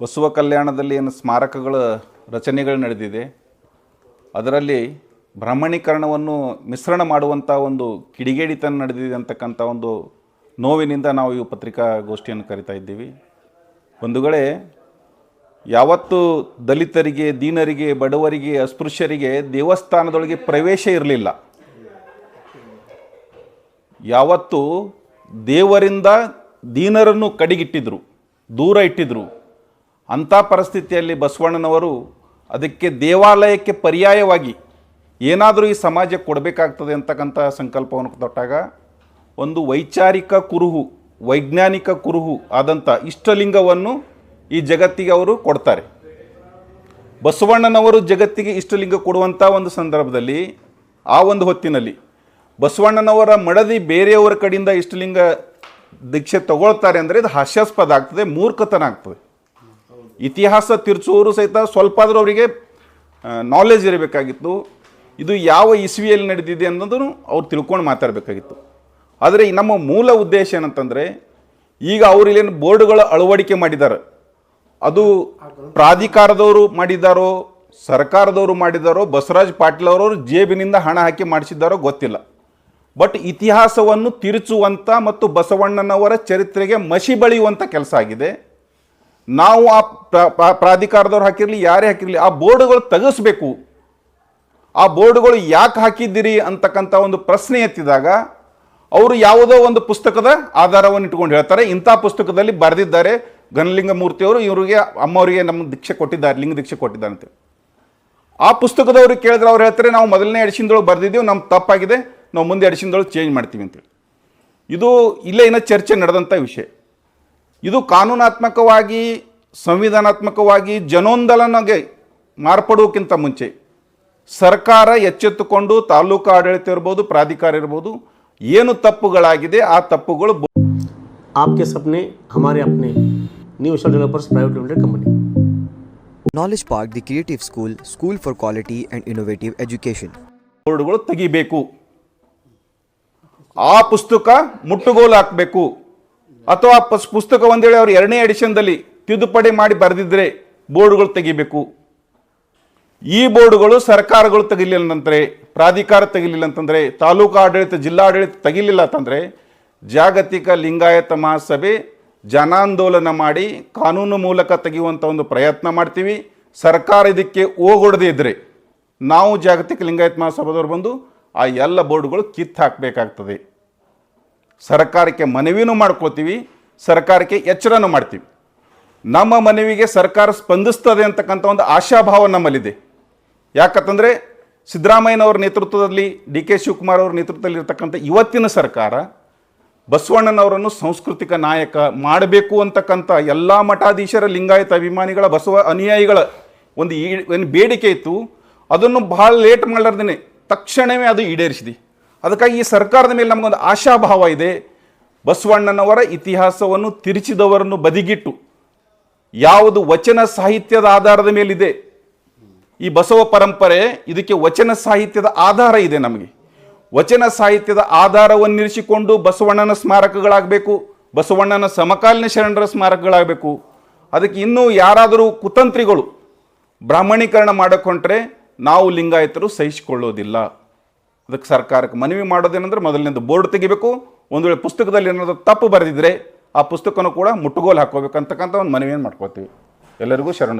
ಬಸವ ಕಲ್ಯಾಣದಲ್ಲಿ ಏನು ಸ್ಮಾರಕಗಳ ರಚನೆಗಳು ನಡೆದಿದೆ, ಅದರಲ್ಲಿ ಬ್ರಾಹ್ಮಣೀಕರಣವನ್ನು ಮಿಶ್ರಣ ಮಾಡುವಂಥ ಒಂದು ಕಿಡಿಗೇಡಿತನ ನಡೆದಿದೆ ಅಂತಕ್ಕಂಥ ಒಂದು ನೋವಿನಿಂದ ನಾವು ಈ ಪತ್ರಿಕಾಗೋಷ್ಠಿಯನ್ನು ಕರಿತಾ ಇದ್ದೀವಿ. ಒಂದು ಬಂಧುಗಳೇ ಯಾವತ್ತು ದಲಿತರಿಗೆ, ದೀನರಿಗೆ, ಬಡವರಿಗೆ, ಅಸ್ಪೃಶ್ಯರಿಗೆ ದೇವಸ್ಥಾನದೊಳಗೆ ಪ್ರವೇಶ ಇರಲಿಲ್ಲ. ಯಾವತ್ತು ದೇವರಿಂದ ದೀನರನ್ನು ಕಡಿಗಿಟ್ಟಿದ್ರು, ದೂರ ಇಟ್ಟಿದ್ರು. ಅಂಥ ಪರಿಸ್ಥಿತಿಯಲ್ಲಿ ಬಸವಣ್ಣನವರು ಅದಕ್ಕೆ ದೇವಾಲಯಕ್ಕೆ ಪರ್ಯಾಯವಾಗಿ ಏನಾದರೂ ಈ ಸಮಾಜಕ್ಕೆ ಕೊಡಬೇಕಾಗ್ತದೆ ಅಂತಕ್ಕಂಥ ಸಂಕಲ್ಪವನ್ನು ತೊಟ್ಟಾಗ ಒಂದು ವೈಚಾರಿಕ ಕುರುಹು, ವೈಜ್ಞಾನಿಕ ಕುರುಹು ಆದಂಥ ಇಷ್ಟಲಿಂಗವನ್ನು ಈ ಜಗತ್ತಿಗೆ ಅವರು ಕೊಡ್ತಾರೆ. ಬಸವಣ್ಣನವರು ಜಗತ್ತಿಗೆ ಇಷ್ಟಲಿಂಗ ಕೊಡುವಂಥ ಒಂದು ಸಂದರ್ಭದಲ್ಲಿ, ಆ ಒಂದು ಹೊತ್ತಿನಲ್ಲಿ ಬಸವಣ್ಣನವರ ಮಡದಿ ಬೇರೆಯವರ ಕಡೆಯಿಂದ ಇಷ್ಟಲಿಂಗ ದೀಕ್ಷೆ ತಗೊಳ್ತಾರೆ ಅಂದರೆ ಇದು ಹಾಸ್ಯಾಸ್ಪದ ಆಗ್ತದೆ, ಮೂರ್ಖತನ ಆಗ್ತದೆ. ಇತಿಹಾಸ ತಿರ್ಚೋರು ಸಹಿತ ಸ್ವಲ್ಪ ಆದರೂ ಅವರಿಗೆ ನಾಲೆಜ್ ಇರಬೇಕಾಗಿತ್ತು. ಇದು ಯಾವ ಇಸ್ವಿಯಲ್ಲಿ ನಡೆದಿದೆ ಅನ್ನೋದನ್ನು ಅವ್ರು ತಿಳ್ಕೊಂಡು ಮಾತಾಡಬೇಕಾಗಿತ್ತು. ಆದರೆ ನಮ್ಮ ಮೂಲ ಉದ್ದೇಶ ಏನಂತಂದರೆ, ಈಗ ಅವರು ಇಲ್ಲೇನು ಬೋರ್ಡ್ಗಳ ಅಳವಡಿಕೆ ಮಾಡಿದ್ದಾರೆ. ಅದು ಪ್ರಾಧಿಕಾರದವರು ಮಾಡಿದ್ದಾರೋ, ಸರ್ಕಾರದವರು ಮಾಡಿದ್ದಾರೋ, ಬಸವರಾಜ್ ಪಾಟೀಲ್ ಅವರವರು ಜೇಬಿನಿಂದ ಹಣ ಹಾಕಿ ಮಾಡಿಸಿದ್ದಾರೋ ಗೊತ್ತಿಲ್ಲ. ಬಟ್ ಇತಿಹಾಸವನ್ನು ತಿರುಚುವಂಥ ಮತ್ತು ಬಸವಣ್ಣನವರ ಚರಿತ್ರೆಗೆ ಮಸಿ ಬಳಿಯುವಂಥ ಕೆಲಸ ಆಗಿದೆ. ನಾವು ಆ ಪ್ರ- ಪ್ರ- ಪ್ರಾಧಿಕಾರದವ್ರು ಹಾಕಿರಲಿ, ಯಾರೇ ಹಾಕಿರಲಿ, ಆ ಬೋರ್ಡ್ಗಳು ತೆಗೆಸ್ಬೇಕು. ಆ ಬೋರ್ಡ್ಗಳು ಯಾಕೆ ಹಾಕಿದ್ದೀರಿ ಅಂತಕ್ಕಂಥ ಒಂದು ಪ್ರಶ್ನೆ ಎತ್ತಿದಾಗ, ಅವರು ಯಾವುದೋ ಒಂದು ಪುಸ್ತಕದ ಆಧಾರವನ್ನು ಇಟ್ಕೊಂಡು ಹೇಳ್ತಾರೆ. ಇಂಥ ಪುಸ್ತಕದಲ್ಲಿ ಬರೆದಿದ್ದಾರೆ ಘನಲಿಂಗಮೂರ್ತಿಯವರು, ಇವರಿಗೆ ಅಮ್ಮವರಿಗೆ ನಮ್ಮ ದೀಕ್ಷೆ ಕೊಟ್ಟಿದ್ದಾರೆ, ಲಿಂಗ ದೀಕ್ಷೆ ಕೊಟ್ಟಿದ್ದಾರೆ ಅಂತ ಆ ಪುಸ್ತಕದವರು ಕೇಳಿದ್ರೆ ಅವ್ರು ಹೇಳ್ತಾರೆ, ನಾವು ಮೊದಲನೇ ಎಡಿಷನ್ದೊಳಗೆ ಬರೆದಿದ್ದೀವಿ ನಮ್ಮ ತಪ್ಪಾಗಿದೆ, ನಾವು ಮುಂದೆ ಎಡಿಷನ್ದೊಳಗೆ ಚೇಂಜ್ ಮಾಡ್ತೀವಿ ಅಂತೇಳಿ ಇದು ಇಲ್ಲೇ ಏನೋ ಚರ್ಚೆ ನಡೆದಂಥ ವಿಷಯ. ಇದು ಕಾನೂನಾತ್ಮಕವಾಗಿ ಸಂವಿಧಾನಾತ್ಮಕವಾಗಿ ಜನೋಂದಲನಗೆ ಮಾರ್ಪಡುವಕ್ಕಿಂತ ಮುಂಚೆ ಸರ್ಕಾರ ಎಚ್ಚೆತ್ತುಕೊಂಡು ತಾಲೂಕು ಆಡಳಿತ ಇರ್ಬೋದು ಪ್ರಾಧಿಕಾರ ಇರ್ಬೋದು ಏನು ತಪ್ಪುಗಳಾಗಿದೆ ಆ ತಪ್ಪುಗಳು ಬೊ- आपके सपने हमारे अपने New Star Developers private limited company Knowledge Park, the creative school, school for quality and innovative education. ಬೋರ್ಡ್ಗಳು ತೆಗಿಬೇಕು ಆ ಪುಸ್ತಕ ಮುಟ್ಟುಗೋಲು ಹಾಕಬೇಕು ಅಥವಾ ಪಸ್- ಪುಸ್ತಕ ಒಂದೇಳಿ ಅವರು ಎರಡನೇ ಎಡಿಷನ್ದಲ್ಲಿ ತಿದ್ದುಪಡಿ ಮಾಡಿ ಬರೆದಿದ್ರೆ ಬೋರ್ಡ್ಗಳು ತೆಗಿಬೇಕು. ಈ ಬೋರ್ಡ್ಗಳು ಸರ್ಕಾರಗಳು ತೆಗಿಲಿಲ್ಲ ಅಂತಂದರೆ, ಪ್ರಾಧಿಕಾರ ತೆಗಿಲಿಲ್ಲ ಅಂತಂದರೆ, ತಾಲೂಕು ಆಡಳಿತ ಜಿಲ್ಲಾಡಳಿತ ತೆಗಿಲಿಲ್ಲ ಅಂತಂದರೆ, ಜಾಗತಿಕ ಲಿಂಗಾಯತ ಮಹಾಸಭೆ ಜನಾಂದೋಲನ ಮಾಡಿ ಕಾನೂನು ಮೂಲಕ ತೆಗೆಯುವಂಥ ಒಂದು ಪ್ರಯತ್ನ ಮಾಡ್ತೀವಿ. ಸರ್ಕಾರ ಇದಕ್ಕೆ ಓಗೊಡದೇ ಇದ್ದರೆ ನಾವು ಜಾಗತಿಕ ಲಿಂಗಾಯತ ಮಹಾಸಭಾದವ್ರು ಬಂದು ಆ ಎಲ್ಲ ಬೋರ್ಡ್ಗಳು ಕಿತ್ತು ಹಾಕಬೇಕಾಗ್ತದೆ. ಸರ್ಕಾರಕ್ಕೆ ಮನವಿನೂ ಮಾಡ್ಕೋತೀವಿ, ಸರ್ಕಾರಕ್ಕೆ ಎಚ್ಚರನೂ ಮಾಡ್ತೀವಿ. ನಮ್ಮ ಮನವಿಗೆ ಸರ್ಕಾರ ಸ್ಪಂದಿಸ್ತದೆ ಅಂತಕ್ಕಂಥ ಒಂದು ಆಶಾಭಾವ ನಮ್ಮಲ್ಲಿದೆ. ಯಾಕಂತಂದರೆ ಸಿದ್ದರಾಮಯ್ಯನವರ ನೇತೃತ್ವದಲ್ಲಿ, ಡಿ ಕೆ ಶಿವಕುಮಾರ್ ಅವರ ನೇತೃತ್ವದಲ್ಲಿ ಇರ್ತಕ್ಕಂಥ ಇವತ್ತಿನ ಸರ್ಕಾರ ಬಸವಣ್ಣನವರನ್ನು ಸಾಂಸ್ಕೃತಿಕ ನಾಯಕ ಮಾಡಬೇಕು ಅಂತಕ್ಕಂಥ ಎಲ್ಲ ಮಠಾಧೀಶರ ಲಿಂಗಾಯತ ಅಭಿಮಾನಿಗಳ ಬಸವ ಅನುಯಾಯಿಗಳ ಒಂದು ಏನು ಬೇಡಿಕೆ ಇತ್ತು. ಅದನ್ನು ಭಾಳ ಲೇಟ್ ಮಾಡಲಾರ್ದೇನೆ. ತಕ್ಷಣವೇ ಅದು ಈಡೇರಿಸಿದೆ. ಅದಕ್ಕಾಗಿ ಈ ಸರ್ಕಾರದ ಮೇಲೆ ನಮಗೊಂದು ಆಶಾಭಾವ ಇದೆ. ಬಸವಣ್ಣನವರ ಇತಿಹಾಸವನ್ನು ತಿರುಚಿದವರನ್ನು ಬದಿಗಿಟ್ಟು ಯಾವುದು ವಚನ ಸಾಹಿತ್ಯದ ಆಧಾರದ ಮೇಲಿದೆ. ಈ ಬಸವ ಪರಂಪರೆ ಇದಕ್ಕೆ ವಚನ ಸಾಹಿತ್ಯದ ಆಧಾರ ಇದೆ ನಮಗೆ. ವಚನ ಸಾಹಿತ್ಯದ ಆಧಾರವನ್ನಿರಿಸಿಕೊಂಡು ಬಸವಣ್ಣನ ಸ್ಮಾರಕಗಳಾಗಬೇಕು, ಬಸವಣ್ಣನ ಸಮಕಾಲೀನ ಶರಣರ ಸ್ಮಾರಕಗಳಾಗಬೇಕು. ಅದಕ್ಕೆ ಇನ್ನೂ ಯಾರಾದರೂ ಕುತಂತ್ರಿಗಳು ಬ್ರಾಹ್ಮಣೀಕರಣ ಮಾಡಿಕೊಂಡ್ರೆ ನಾವು ಲಿಂಗಾಯತರು ಸಹಿಸಿಕೊಳ್ಳೋದಿಲ್ಲ. ಅದಕ್ಕೆ ಸರ್ಕಾರಕ್ಕೆ ಮನವಿ ಮಾಡೋದೇನೆಂದ್ರೆ ಮೊದಲಿನಿಂದ ಬೋರ್ಡ್ ತೆಗಿಬೇಕು. ಒಂದು ವೇಳೆ ಪುಸ್ತಕದಲ್ಲಿ ಏನಾದರೂ ತಪ್ಪು ಬರೆದಿದ್ರೆ ಆ ಪುಸ್ತಕನೂ ಕೂಡ ಮುಟ್ಟುಗೋಲು ಹಾಕೋಬೇಕಂತಕ್ಕಂಥ ಒಂದು ಮನವಿಯನ್ನು ಮಾಡ್ಕೋತೀವಿ ಎಲ್ಲರಿಗೂ ಶರಣ